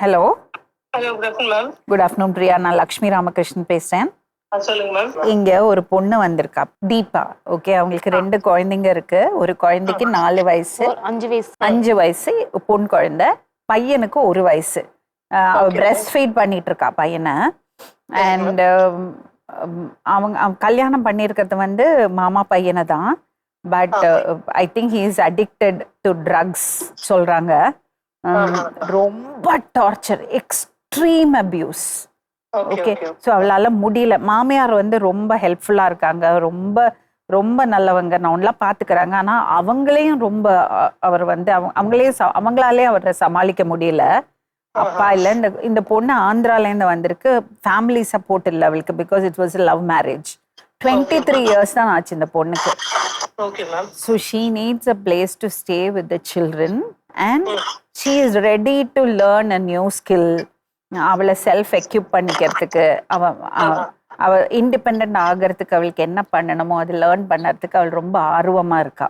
Hello hello good afternoon ma'am good afternoon Priya நான் லக்ஷ்மி ராமகிருஷ்ணன் பேசுறேன். சொல்லுங்க மேம் இங்க ஒரு பொண்ணு வந்திருக்கா தீபா. ஓகே அவங்களுக்கு ரெண்டு குழந்தைங்க இருக்கு. ஒரு குழந்தைக்கு நாலு வயசு அஞ்சு வயசு. அஞ்சு வயசு பொன் குழந்தை பையனுக்கு ஒரு வயசு. அவ பிரஸ்ட் ஃபீட் பண்ணிட்டு இருக்கா பையனை. அண்ட் அவங்க அவன் கல்யாணம் பண்ணியிருக்கிறது வந்து மாமா பையனை தான். But I think he is addicted to drugs சொல்றாங்க. Um, ரொம்ப torture extreme abuse okay so அவளால முடியல. மாமியார் வந்து ரொம்ப ஹெல்ப்ஃபுல்லாக இருக்காங்க. ரொம்ப ரொம்ப நல்லவங்க. நான் ஒன்லாம் பார்த்துக்கிறாங்க ஆனால் அவங்களையும் ரொம்ப அவர் வந்து அவங்க அவங்களே அவங்களாலே அவரை சமாளிக்க முடியல. அப்பா இல்லை இந்த இந்த பொண்ணு ஆந்திராலேருந்து வந்திருக்கு. ஃபேமிலி சப்போர்ட் இல்லை அவளுக்கு because it was love marriage twenty three years தான் ஆச்சு இந்த பொண்ணுக்கு. So she needs a place to stay with the children and she is ready to learn a new skill அவளை செல்ஃப் எக்யூப் பண்ணிக்கிறதுக்கு. அவ அவ- அவ இண்டிபெண்ட் ஆகிறதுக்கு அவளுக்கு என்ன பண்ணணுமோ அது லேர்ன் பண்ணுறதுக்கு அவள் ரொம்ப ஆர்வமாக இருக்கா.